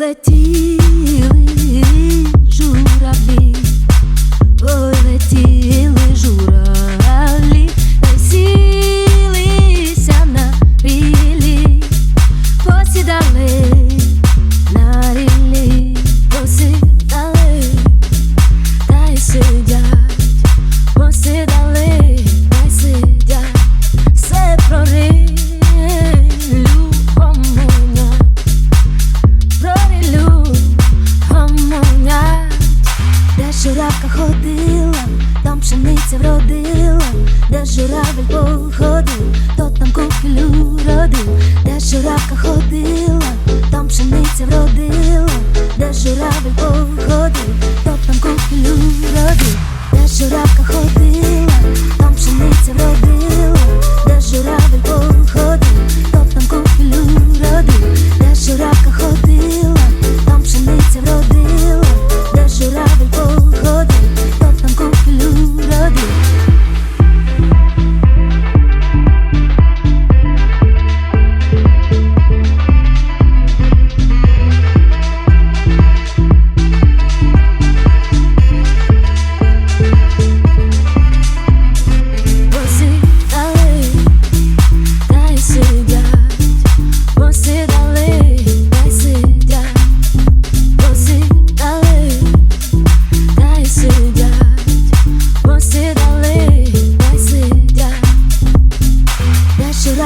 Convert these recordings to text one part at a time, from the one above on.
Полетіли Ходила, там пшениця вродила, де журавель походив, то там купілю родив, де журавка ходила, там пшениця вродила, де журавель походив,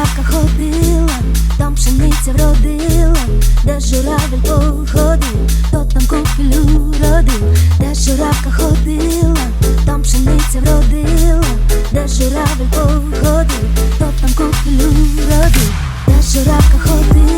де ходила, там пшениця вродила, де журавель походив, то там купілю родив, де журавка ходила, там пшениця вродила, де журавель походив, то там купілю родив, де журавка ходила.